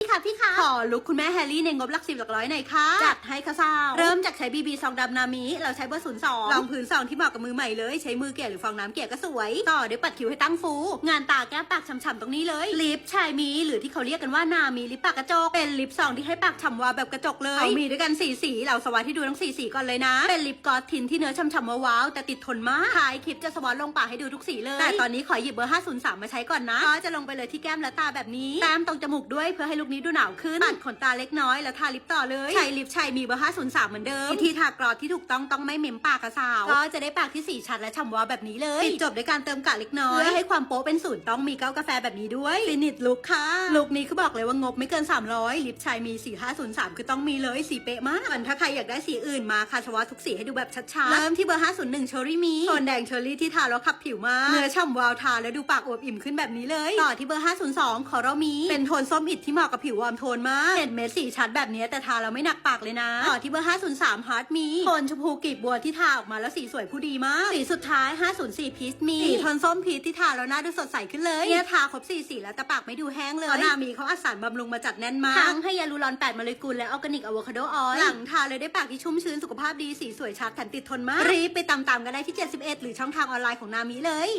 พี่ค่ะพี่ค่ะขอลุกคุณแม่แฮร์รี่ในงบหลักสิบหลักร้อยหน่อยค่ะจัดให้ค่ะสาวเริ่มจากใช้บีบีซองดำนามิเราใช้เบอร์ศูนย์สองรองพื้นซองที่เหมาะกับมือใหม่เลย ใช้มือเกลี่ยหรือฟองน้ำเกลี่ยก็สวย ต่อด้วยปัดคิ้วให้ตั้งฟู งานตาแก้มปากฉ่ำๆตรงนี้เลยลิปชายมีหรือที่เขาเรียกกันว่านามีลิปปากกระจก เป็นลิปซองที่ให้ปากฉ่ำวาวแบบกระจกเลยเขามีด้วยกันสีสีเราสวัสดให้ดูทั้งสีสีก่อนเลยนะ เป็นลิปกลอสทินที่เนื้อฉ่ำๆว้าวๆแต่ติดทนมากท้ายคลิปจะสวัสดลงปากให้ดูทุกสีเลยแต่ตอนนี้ขอหยิบเบอร์503มาใช้ก่อนนะก็จะลงไปเลยที่แก้มและตาแบบนี้แต้มตรงจมูกด้วยเพื่อให้ลุคนี้ดูหนาวขึ้นปัดขนตาเล็กน้อยแล้วทาลิปต่อเลย ใช้ลิปชัยมีเบอร์503 เหมือนเดิมวิธีทากรอดที่ถูกต้องต้องไม่เม้มปากกระสาว ก็จะได้ปากที่สีชัดและฉ่ำวาวแบบนี้เลยปิดจบด้วยการเติมกะเล็กน้อยเพื่อให้ความโป๊เป็นศูนย์ต้องมีเก้ากาแฟแบบนี้ด้วยฟินิชลุคค่ะลุคนี้คือบอกเลยว่างบไม่เกิน 300 ลิปชัยมี 4503 คือต้องมีเลยสีเป๊ะมากส่วนถ้าใครอยากได้สีอื่นมาค่ะชวาทุกสีให้ดูแบบชัดๆเริ่มที่เบอร์501เชอรี่มีโทนแดงเชอรี่ที่ทาแล้วขับผิวมากเนื้อฉ่ำวาวทาแล้วดูปากอวบอิ่มขึ้นแบบนี้เลย ต่อที่เบอร์502ขอเรามีเป็นโทนส้มอิดที่เหมาะกับผิววอร์มโทนมากเห็นเม็ดสีชัดแบบนี้แต่ทาแล้วไม่หนักปากเลยนะต่อที่เบอร์503ฮาร์ดมีโทนชมพูกลีบบัวที่ทาออกมาแล้วสีสวยผู้ดีมาก สีสุดท้าย 504พีชมีสีโทนส้มพีชที่ทาแล้วหน้าดูสดใสขึ้นเลยเนี่ยทาครบสีสีแล้วแต่ปากไม่ดูแห้งเลยเพราะหน้ามีเขาอัดสารบำรุงมาจัดแน่นมากทั้งให้ยาลูรอน8โมเลกุลและออร์แกนิกอะโวคาโดออยล์หลังทาเลยได้ปากที่ชุ่มชื้นสุขภาพดีสีสวยชัดแถมติดทนมากรีบไปตามๆกันได้ที่ 71 หรือช่องทางออนไลน์ของนามิเลย